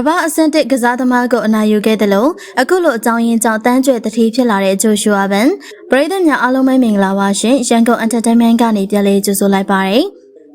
ကမ္ဘာအဆင့်တစ်ကစားသမားကိုအနိုင်ယူခဲ့တယ်လို့အခုလိုအကြောင်းရင်းကြောင့်တန်းကျွဲတတိဖြစ်လာတဲ့ဂျိုရှူအာဗန်ပရိသတ်များအားလုံးပဲမင်္ဂလာပါရှင်ရန်ကုန် Entertainment ကနေပြန်လည်ကြိုဆိုလိုက်ပါတယ်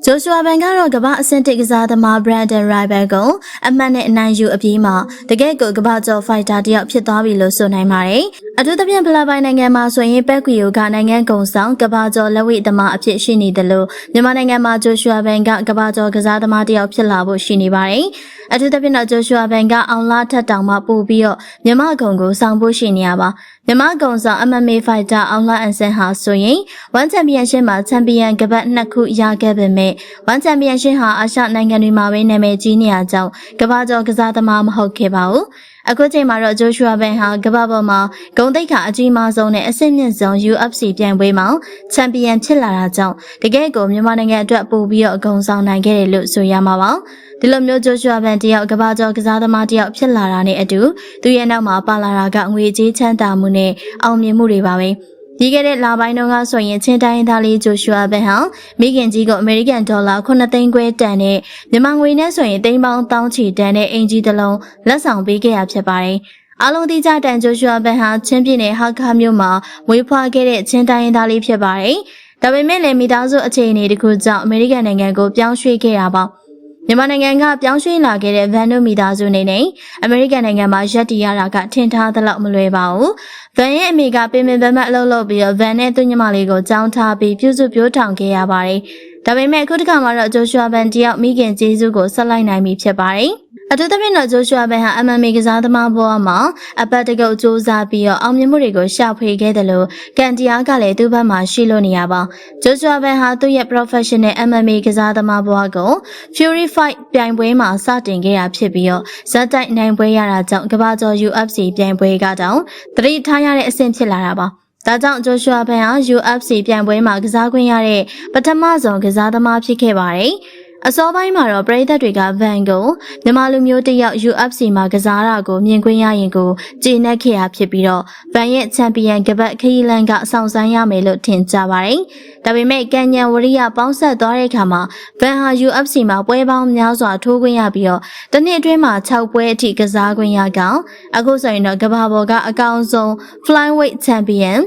ဂျိုရှူအာဗန်ကတော့ကမ္ဘာအဆင့်တစ်ကစားသမား Brandon Rival ကိုအမှတ်နဲ့အနိုင်ယူအပြီးမှာတကယ့်ကိုကမ္ဘာကျော် fighter တယောက်ဖြစ်သွားပြီလို့ဆိုနိုင်ပါတယ်။အထူးသဖြင့်ဖလာပိုင်းနိုင်ငံမှာဆိုရင်ပက်ကွီယိုကနိုင်ငံကုံဆောင်ကမ္ဘာကျော်လက်ဝိသမားအဖြစ်ရှိနေတယ်လို့မြန်မာနိုင်ငံမှာဂျိုရှူအာဗန်ကကမ္ဘာကျော်ကစားသမားတယောက်ဖြစ်လာဖို့ရှိနေပါတယ်။အထူးသဖြင့်တော့ဂျိုရှူအာဗန်ကအောင်လာထက်တောင်မှပို့ပြီးတော့မြန်မာကုံကိုဆောင်ဖို့ရှိနေရပါ။မြန်မာကုံဆောင် MMA fighter အောင်လာအန်ဆန်ဟာဆိုရင် One Championship မှာ Champion ကပတ်နှစ်ခုရခဲ့ပေမဲ့ One Championship ဟာအာရှနိုင်ငံတွေမှာပဲနာမည်ကြီးနေရကြောင်းကမ္ဘာကျော်ကစားသမားမဟုတ်ခဲ့ပါဘူး။ အခုချိန်မှာတော့ဂျိုရှူအာဘန်ဟာကမ္ဘာပေါ်မှာဂုံတိတ်ခါအကြီးမားဆုံးနဲ့အဆင့်မြင့်ဆုံး UFC ပြိုင်ပွဲမှာချန်ပီယံဖြစ်လာတာကြောင့်တကယ့်ကိုမြန်မာနိုင်ငံအတွက်ပို့ပြီးတော့အကုန်ဆောင်နိုင်ခဲ့တယ်လို့ဆိုရမှာပါဒီလိုမျိုးဂျိုရှူအာဘန်တယောက်ကမ္ဘာကျော်ကစားသမားတယောက်ဖြစ်လာတာနဲ့အတူသူရဲ့နောက်မှာပါလာတာကငွေကြေးချမ်းသာမှုနဲ့အောင်မြင်မှုတွေပါပဲ ဒီကတဲ့လပိုင်းတုန်းကဆိုရင်ချင်းတိုင်းသားလေးဂျိုရှူအာဘန်ဟာမိခင်ကြီးကိုအမေရိကန်ဒေါ်လာ9သိန်းခွဲတန်နဲ့မြန်မာငွေနဲ့ဆိုရင်သိန်းပေါင်းတောင်းချီတန်တဲ့အင်ဂျီတစ်လုံးလက်ဆောင်ပေးခဲ့ရဖြစ်ပါတယ်။အားလုံးသိကြတန်ဂျိုရှူအာဘန်ဟာချင်းပြည်နယ်ဟာခါမြို့မှာမွေးဖွားခဲ့တဲ့ချင်းတိုင်းသားလေးဖြစ်ပါတယ်။ဒါပေမဲ့လည်းမိသားစုအခြေအနေတခုကြောင့်အမေရိကန်နိုင်ငံကိုပြောင်းရွှေ့ခဲ့တာပါ။ မြန်မာနိုင်ငံကပြောင်းရွှေ့လာခဲ့တဲ့ဗန်နိုမီသားစုနေနဲ့အမေရိကန်နိုင်ငံမှာရက်တီရတာကထင်ထားသလောက်မလွယ်ပါဘူး။ဗန်ရဲ့အမေကပင်ပင်ပန်းပန်းအလုပ်လုပ်ပြီးတော့ဗန်နဲ့သူ့ညီမလေးကိုကြောင်းထားပြီးပြုစုပြောထောင်ခဲ့ရပါတယ်။ဒါပေမဲ့အခုတစ်ခါမှာတော့ဂျိုရှွာဗန်တယောက်မိခင်ကျေးဇူးကိုဆက်လိုက်နိုင်ပြီဖြစ်ပါတယ်။ အထူးသဖြင့်တော့ဂျိုရှွာဘန်ဟာ MMA ကစားသမားဘဝမှာအပတ်တကုတ်စူးစမ်းပြီးတော့အောင်မြင်မှုတွေကိုရှာဖွေခဲ့တယ်လို့ကန်တီယာကလည်းသူ့ဘက်မှာရှိလို့နေရပါဂျိုရှွာဘန်ဟာသူ့ရဲ့ professional MMA ကစားသမားဘဝကို Fury Fight ပြိုင်ပွဲမှာစတင်ခဲ့တာဖြစ်ပြီးတော့ဇက်တိုက်နိုင်ပွဲရတာကြောင့်ကမ္ဘာကျော် UFC ပြိုင်ပွဲကတောင်သတိထားရတဲ့အဆင့်ဖြစ်လာတာပါဒါကြောင့်ဂျိုရှွာဘန်ဟာ UFC ပြိုင်ပွဲမှာကစားခွင့်ရတဲ့ပထမဆုံးကစားသမားဖြစ်ခဲ့ပါတယ်။ အစောပိုင်းမှာတော့ပရိသတ်တွေကဗန်ကိုမြန်မာလူမျိုးတယောက် UFC မှာကစားတာကိုမြင်ခွင့်ရရင်ကိုကျေနပ်ခဲ့ရဖြစ်ပြီးတော့ဗန်ရဲ့ချန်ပီယံကပတ်ခရီးလန်ကဆောင်ဆန်းရမယ်လို့ထင်ကြပါတယ်။ဒါပေမဲ့ကန်ညံဝရိယပေါင်းဆက်သွားတဲ့အခါမှာဗန်ဟာ UFC မှာပွဲပေါင်းများစွာထိုးခွင့်ရပြီးတော့တနည်းအတွင်းမှာ6ပွဲအထိကစားခွင့်ရကောင်အခုဆိုရင်တော့ကမ္ဘာပေါ်ကအကောင်းဆုံး flyweight champion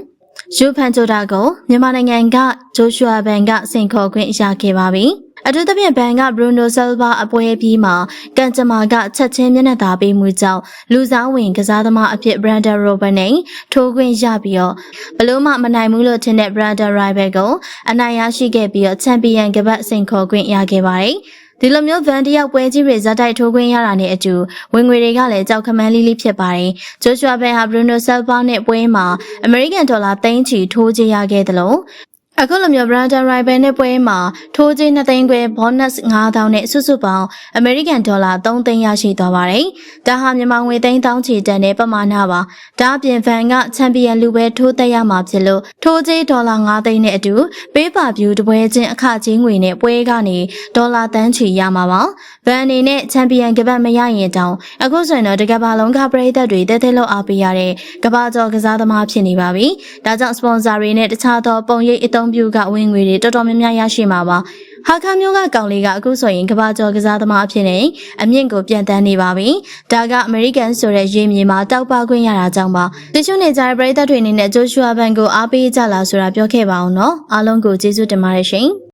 ယူဖန်ချိုတာကိုမြန်မာနိုင်ငံကဂျိုရှွာဘန်ကစင်ခေါ်ခွင့်ရခဲ့ပါပြီ။ အထူးသဖြင့်ဘန်ကဘရူနိုဆယ်ဗာအပွဲပြီးမှာကန်ဂျမာကချက်ချင်းမျက်နှာသာပေးမှုကြောင့်လူစားဝင်ကစားသမားအဖြစ်ဘရန်ဒါရိုဘတ်နဲ့ထိုးခွင့်ရပြီးတော့ဘလို့မှမနိုင်ဘူးလို့ထင်တဲ့ဘရန်ဒါရိုင်ဘယ်ကိုအနိုင်ရရှိခဲ့ပြီးတော့ချန်ပီယံကပတ်စင်ခေါ်ခွင့်ရခဲ့ပါတယ်ဒီလိုမျိုးဗန်တယောက်ပွဲကြီးတွေဇက်တိုက်ထိုးခွင့်ရတာနဲ့အတူဝင်ငွေတွေကလည်းကြောက်ခမန်းလေးလေးဖြစ်ပါတယ်။ဂျိုရှွာဘန်ဟာဘရူနိုဆယ်ဗာနဲ့ပွဲမှာအမေရိကန်ဒေါ်လာသိန်းချီထိုးချရခဲ့တယ်လို့ အခုလိုမျိုး Brandon Rival နဲ့ပွဲမှာထိုးချင်း2သိန်းခွဲ bonus 9000နဲ့စုစုပေါင်း American Dollar 3သိန်းရရှိသွားပါတယ်။ဒါဟာမြန်မာငွေသိန်းတောင်းချီတန်တဲ့ပမာဏပါ။ဒါအပြင်ဗန်ကချန်ပီယံလူပဲထိုးသက်ရမှာဖြစ်လို့ထိုးချင်းဒေါ်လာ9သိန်းနဲ့အတူပေးပါဗျူတပွဲချင်းအခချင်းငွေနဲ့ပွဲကနေဒေါ်လာတန်းချီရမှာပါ။ဗန်အနေနဲ့ချန်ပီယံကပတ်မရရင်တောင်အခုဆိုရင်တော့တကဘာလုံးကပရိသတ်တွေတဲတဲလောက်အားပေးရတဲ့ကဘာကျော်ကစားသမားဖြစ်နေပါပြီ။ဒါကြောင့်စပွန်ဆာတွေနဲ့တခြားသောပုံရိပ်အသုံးပြုကဝင်ငွေတွေတော်တော်များများရရှိမှာပါဟာခါမျိုးကကောင်လေးကအခုဆိုရင်ကဘာကျော်ကစားသမားအဖြစ်နဲ့အမြင့်ကိုပြန်တန်းနေပါပြီ။ဒါကအမေရိကန်ဆိုတဲ့ရေမြေမှာတောက်ပခွင့်ရတာကြောင့်ပါ။တချို့နေကြတဲ့ပရိသတ်တွေအနေနဲ့ဂျိုရှွာဘန်ကိုအားပေးကြလားဆိုတာပြောခဲ့ပါအောင်နော်။အားလုံးကိုကျေးဇူးတင်ပါတယ်ရှင်။